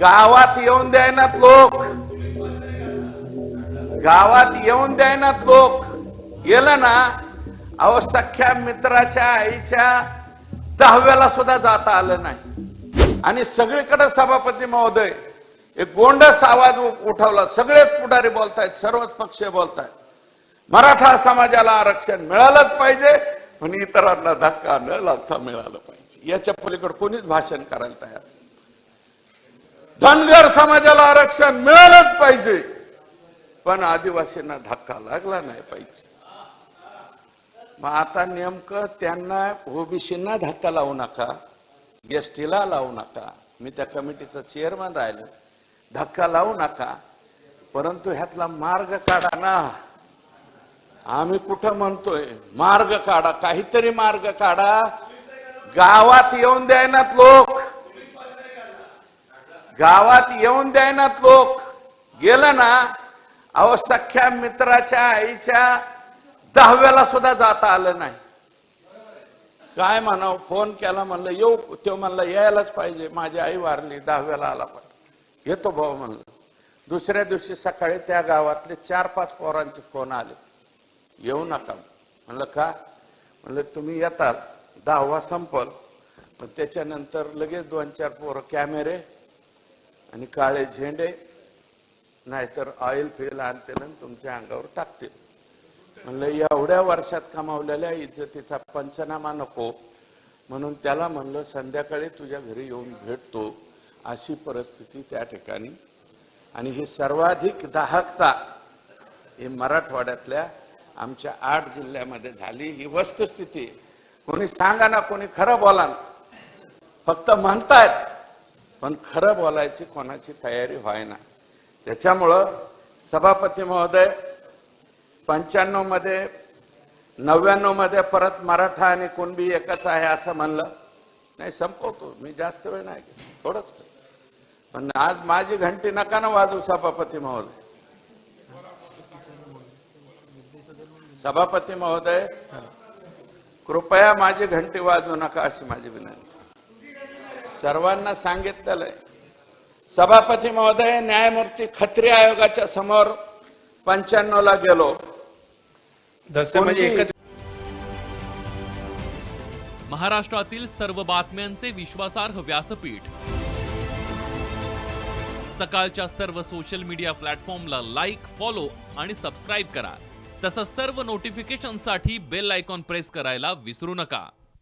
गावात येऊन द्यायनात लोक. गावात येऊन द्यायनात लोक. गेलं ना अहो सख्या मित्राच्या आईच्या दहाव्याला सुद्धा जाता आलं नाही. आणि सगळीकडे सभापती महोदय एक गोंडस आवाज उठवला. सगळेच पुढारी बोलतायत सर्वच पक्ष बोलतायत. मराठा समाजाला आरक्षण मिळालंच पाहिजे पण इतरांना धक्का न लागता मिळालं पाहिजे. याच्या पलीकडे कोणीच भाषण करायला तयार नाही. धनगर समाजाला आरक्षण मिळालंच पाहिजे. पण आदिवासींना धक्का लागला नाही पाहिजे. मग आता नेमकं त्यांना ओबीसींना धक्का लावू नका एसटीला लावू नका. मी त्या कमिटीचा चेअरमन राहिलो. धक्का लावू नका. परंतु ह्यातला मार्ग काढा ना. आम्ही कुठं म्हणतोय? मार्ग काढा. काहीतरी मार्ग काढा. गावात येऊन द्यायनात लोक. गावात येऊन द्यायनात लोक. गेलं ना अहो सख्या मित्राच्या आईच्या दहाव्याला सुद्धा जाता आलं नाही. काय म्हणावं फोन केला म्हणलं येऊ तो म्हणलं यायलाच पाहिजे माझी आई वारली दहाव्याला आला पाहिजे येतो भाऊ म्हणलं. दुसऱ्या दिवशी सकाळी त्या गावातले चार पाच पोरांचे फोन आले. येऊ नका. म्हणलं का? म्हणलं तुम्ही येताल दहावा संपल. पण त्याच्यानंतर लगेच दोन चार पोरं कॅमेरे आणि काळे झेंडे नाहीतर ऑइल फेल आणतील आणि तुमच्या अंगावर टाकतील म्हणलं एवढ्या वर्षात कमावलेल्या इज्जतीचा पंचनामा नको. म्हणून त्याला म्हणलं संध्याकाळी तुझ्या घरी येऊन भेटतो. अशी परिस्थिती त्या ठिकाणी. आणि ही सर्वाधिक दाहकता ही मराठवाड्यातल्या आमच्या आठ जिल्ह्यामध्ये झाली. ही वस्तुस्थिती. कोणी सांगा ना कोणी खरं बोला ना. फक्त म्हणतायत. पण खरं बोलायची कोणाची तयारी व्हायना. त्याच्यामुळं सभापती महोदय पंच्याण्णवमध्ये नव्याण्णवमध्ये परत मराठा आणि कुणबी एकच आहे असं म्हणलं. नाही संपवतो. मी जास्त वेळ नाही घेत, थोडंच. पण आज माझी घंटी नका ना वाजू सभापती महोदय. सभापती महोदय कृपया माझी घंटी वाजवू नका अशी माझी विनंती. सर्वांना सांगितलेलं आहे. सभापती महोदय न्यायमूर्ती खत्री आयोगाच्या समोर पंच्याण्णव ला गेलो म्हणजे? एकच महाराष्ट्रातील सर्व बातम्यांचे विश्वासार्ह व्यासपीठ. सकाळच्या सर्व सोशल मीडिया प्लॅटफॉर्मला लाईक फॉलो आणि सबस्क्राईब करा. तसंच सर्व नोटिफिकेशनसाठी बेल आयकॉन प्रेस करायला विसरू नका.